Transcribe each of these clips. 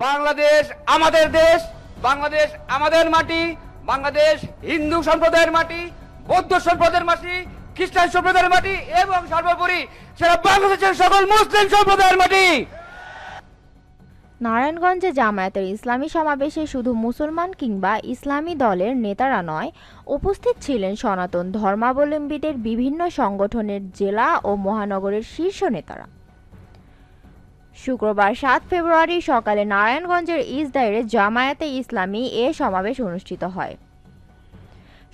বাংলাদেশ আমাদের দেশ, বাংলাদেশ আমাদের মাটি, বাংলাদেশ হিন্দু সম্প্রদায়ের মাটি, বৌদ্ধ সম্প্রদায়ের মাটি, খ্রিস্টান সম্প্রদায়ের মাটি এবং সর্বোপরি সেটা বাংলাদেশের সকল মুসলিম সম্প্রদায়ের মাটি। নারায়ণগঞ্জে জামায়াতের ইসলামী সমাবেশে শুধু মুসলমান কিংবা ইসলামী দলের নেতারা নয়, উপস্থিত ছিলেন সনাতন ধর্মাবলম্বীদের বিভিন্ন সংগঠনের জেলা ও মহানগরের শীর্ষ নেতারা। শুক্রবার সাত ফেব্রুয়ারি সকালে নারায়ণগঞ্জের ইসদাইরে জামায়াতে ইসলামী এ সমাবেশ অনুষ্ঠিত হয়।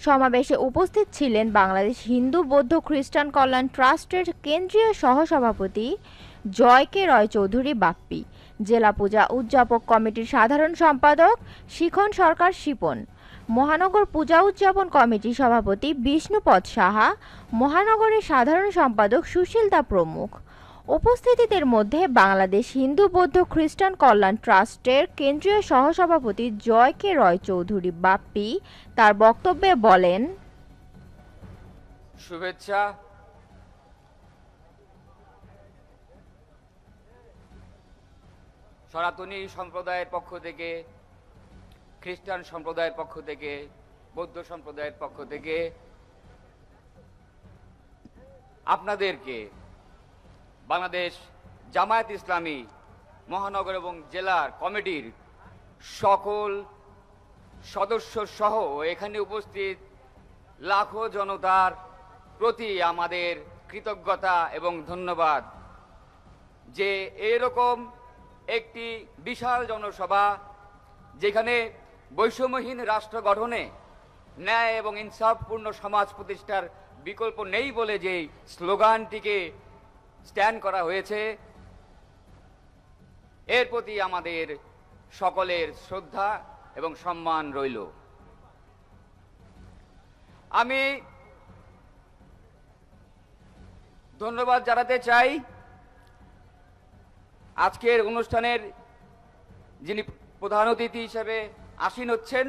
সমাবেশে উপস্থিত ছিলেন বাংলাদেশ হিন্দু বৌদ্ধ খ্রিস্টান কল্যাণ ট্রাস্টের কেন্দ্রীয় সহসভাপতি জয় কে রয় চৌধুরী বাপ্পি, জেলা পূজা উদযাপক কমিটির সাধারণ সম্পাদক শিখন সরকার শিপন, মহানগর পূজা উদযাপন কমিটির সভাপতি বিষ্ণুপদ সাহা, মহানগরের সাধারণ সম্পাদক সুশীল দা প্রমুখ। উপস্থিতিদের মধ্যে বাংলাদেশ হিন্দু বৌদ্ধ খ্রিস্টান কল্যাণ ট্রাস্টের কেন্দ্রীয় সহসভাপতি জয় কে রয় চৌধুরী বাপ্পি তার বক্তব্যে বলেন, শুভেচ্ছা। সনাতনী সম্প্রদায়ের পক্ষ থেকে, খ্রিস্টান সম্প্রদায়ের পক্ষ থেকে, বৌদ্ধ সম্প্রদায়ের পক্ষ থেকে আপনাদেরকে বাংলাদেশ জামায়াত ইসলামী মহানগর এবং জেলার কমিটির সকল সদস্য সহ এখানে উপস্থিত লাখো জনতার প্রতি আমাদের কৃতজ্ঞতা এবং ধন্যবাদ যে এরকম একটি বিশাল জনসভা যেখানে বৈষম্যহীন রাষ্ট্র গঠনে ন্যায় এবং ইনসাফপূর্ণ সমাজ প্রতিষ্ঠার বিকল্প নেই বলে যে স্লোগানটিকে স্ট্যান্ড করা হয়েছে। এর প্রতি আমাদের সকলের শ্রদ্ধা এবং সম্মান রইল। আমি ধন্যবাদ জানাতে চাই আজকের অনুষ্ঠানের যিনি প্রধান অতিথি হিসেবে আসীন হচ্ছেন,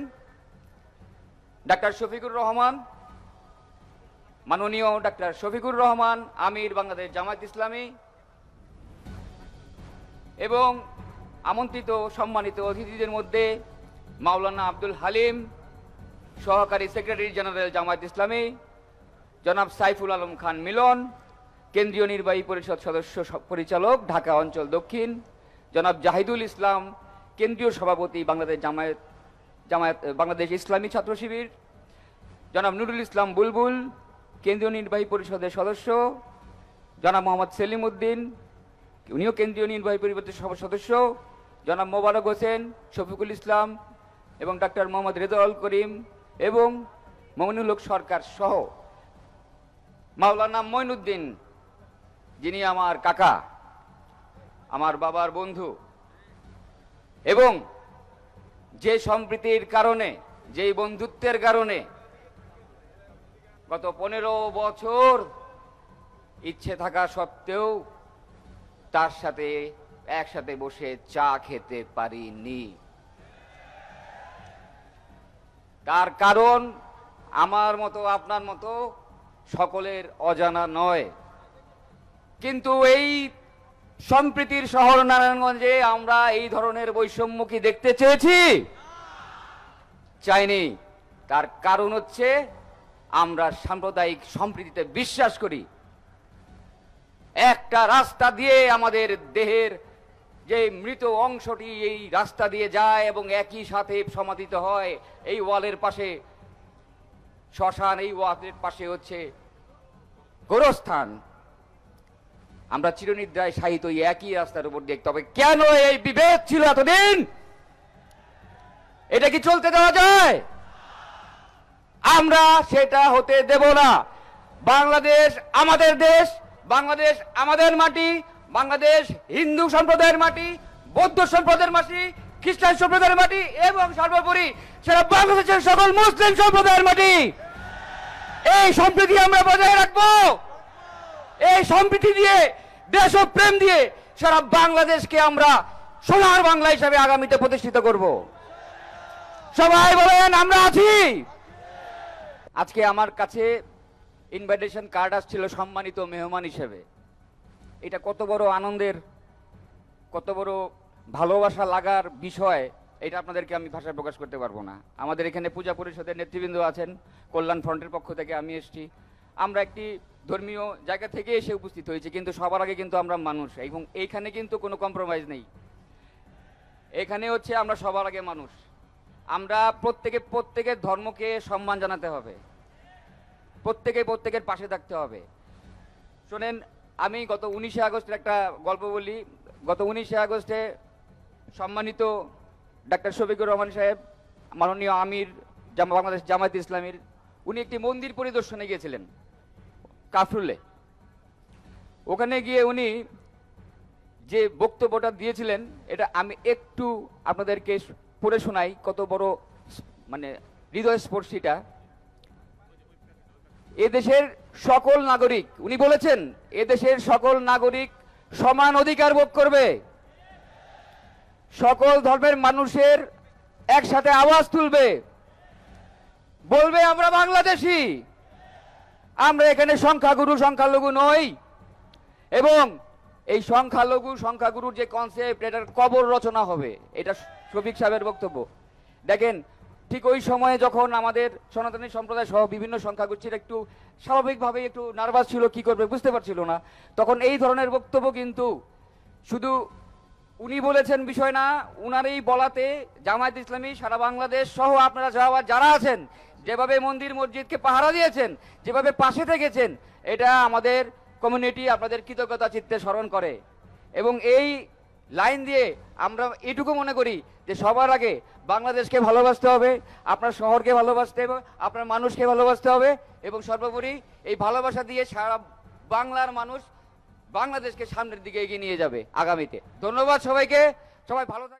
ডাক্তার শফিকুর রহমান। মাননীয় ডাক্তার শফিকুর রহমান, আমির বাংলাদেশ জামায়াত ইসলামী, এবং আমন্ত্রিত সম্মানিত অতিথিদের মধ্যে মাওলানা আব্দুল হালিম, সহকারী সেক্রেটারি জেনারেল জামায়াত ইসলামী, জনাব সাইফুল আলম খান মিলন, কেন্দ্রীয় নির্বাহী পরিষদ সদস্য পরিচালক, ঢাকা অঞ্চল দক্ষিণ, জনাব জাহিদুল ইসলাম, কেন্দ্রীয় সভাপতি বাংলাদেশ জামায়াত জামায়াত, বাংলাদেশ ইসলামী ছাত্র শিবির, জনাব নুরুল ইসলাম বুলবুল কেন্দ্রীয় নির্বাহী পরিষদের সদস্য, জনাব মোহাম্মদ সেলিম উদ্দিন উনিও কেন্দ্রীয় নির্বাহী পরিষদের সদস্য, জনাব মোবারক হোসেন, শফিকুল ইসলাম এবং ডাক্তার মোহাম্মদ রেজাউল করিম এবং মমিনুল হক সরকার সহ। মাওলানা মঈনুদ্দিন, যিনি আমার কাকা, আমার বাবার বন্ধু এবং যে সম্প্রীতির কারণে, যেই বন্ধুত্বের কারণে গত পনেরো বছর ইচ্ছে থাকা সত্ত্বেও তার সাথে একসাথে বসে চা খেতে পারিনি। তার কারণ আমার মতো, আপনার মতো সকলের অজানা নয়। কিন্তু এই সম্প্রীতির শহর নারায়ণগঞ্জে আমরা এই ধরনের বৈষম্য কি দেখতে চেয়েছি? চাইনি। তার কারণ হচ্ছে আমরা সাম্প্রদায়িক সম্প্রীতিতে বিশ্বাস করি। একটা রাস্তা দিয়ে আমাদের দেহের যে মৃত অংশটি এই রাস্তা দিয়ে যায় এবং একই সাথে সমাধিত হয়, এই ওয়ালের পাশে, শ্মশান এই ওয়ালের পাশে হচ্ছে গোরস্থান। আমরা চিরনিদ্রায় সাহিত একই রাস্তার উপর দেখতে হবে কেন এই বিভেদ ছিল এতদিন? এটা কি চলতে দেওয়া যায়? আমরা সেটা হতে দেব না। বাংলাদেশ আমাদের দেশ, বাংলাদেশ আমাদের মাটি, বাংলাদেশ হিন্দু সম্প্রদায়ের মাটি, বৌদ্ধ সম্প্রদায়ের মাটি, খ্রিস্টান সম্প্রদায়ের মাটি এবং সর্বোপরি সেটা বাংলাদেশের সকল মুসলিম সম্প্রদায়ের মাটি। এই সম্প্রীতি আমরা বজায় রাখব। এই সম্প্রীতি দিয়ে দেশপ্রেম দিয়ে সারা বাংলাদেশকে আমরা সোনার বাংলা হিসাবে আগামীতে প্রতিষ্ঠিত করব। সবাই বলেন, আমরা আছি। আজকে আমার কাছে ইনভাইটেশন কার্ড আসছিল সম্মানিত মেহমান হিসেবে। এটা কত বড় আনন্দের, কত বড় ভালোবাসা লাগার বিষয়, এটা আপনাদেরকে আমি ভাষায় প্রকাশ করতে পারব না। আমাদের এখানে পূজা পরিষদের নেতৃবৃন্দ আছেন, কল্যাণ ফ্রন্টের পক্ষ থেকে আমি এসেছি। আমরা একটি ধর্মীয় জায়গা থেকে এসে উপস্থিত হয়েছি, কিন্তু সবার আগে কিন্তু আমরা মানুষ, এবং এইখানে কিন্তু কোনো কম্প্রোমাইজ নেই। এখানে হচ্ছে আমরা সবার আগে মানুষ। আমরা প্রত্যেকে প্রত্যেকের ধর্মকে সম্মান জানাতে হবে। প্রত্যেকে প্রত্যেকের পাশে থাকতে হবে। শোনেন, আমি গত উনিশে আগস্টের একটা গল্প বলি। গত উনিশে আগস্টে সম্মানিত ডাক্তার শফিকুর রহমান সাহেব, মাননীয় আমির বাংলাদেশ জামায়াত ইসলামীর, উনি একটি মন্দির পরিদর্শনে গিয়েছিলেন, কাফরুলে। ওখানে গিয়ে উনি যে বক্তব্যটা দিয়েছিলেন, এটা আমি একটু আপনাদেরকে পড়ে শোনাই কত বড় মানে হৃদয়স্পর্শীটা। এদেশের সকল নাগরিক, উনি বলেছেন, এদেশের সকল নাগরিক সমান অধিকার ভোগ করবে। সকল ধর্মের মানুষের একসাথে আওয়াজ তুলবে। বলবে, আমরা বাংলাদেশি। আমরা এখানে সংখ্যাগুরু, সংখ্যালঘু নই। এবং এই সংখ্যালঘু, সংখ্যাগুরুর যে কনসেপ্ট এটার কবর রচনা হবে। এটা শফিক সাহেবের বক্তব্য। দেখেন, ঠিক ওই সময়ে যখন আমাদের সনাতনী সম্প্রদায় সহ বিভিন্ন সংখ্যাগুচ্ছির একটু স্বাভাবিকভাবে একটু নার্ভাস ছিল, কি করবে বুঝতে পারছিল না। তখন এই ধরনের বক্তব্য কিন্তু শুধু উনি বলেছেন বিষয় না উনার এই বলাতে জামায়াত ইসলামী সারা বাংলাদেশ সহ আপনারা যারা আছেন, যেভাবে মন্দির মসজিদকে পাহারা দিয়েছেন, যেভাবে পাশে থেকেছেন, এটা আমাদের কমিউনিটি আপনাদের কৃতজ্ঞতা চিত্তে স্মরণ করে। এবং এই লাইন দিয়ে আমরা এটুকু মনে করি যে সবার আগে বাংলাদেশকে ভালোবাসতে হবে, আপনার শহরকে ভালোবাসতে হবে, আপনার মানুষকে ভালোবাসতে হবে এবং সর্বোপরি এই ভালোবাসা দিয়ে সারা বাংলার মানুষ বাংলাদেশকে সামনের দিকে এগিয়ে নিয়ে যাবে আগামীতে। ধন্যবাদ সবাইকে, সবাই ভালো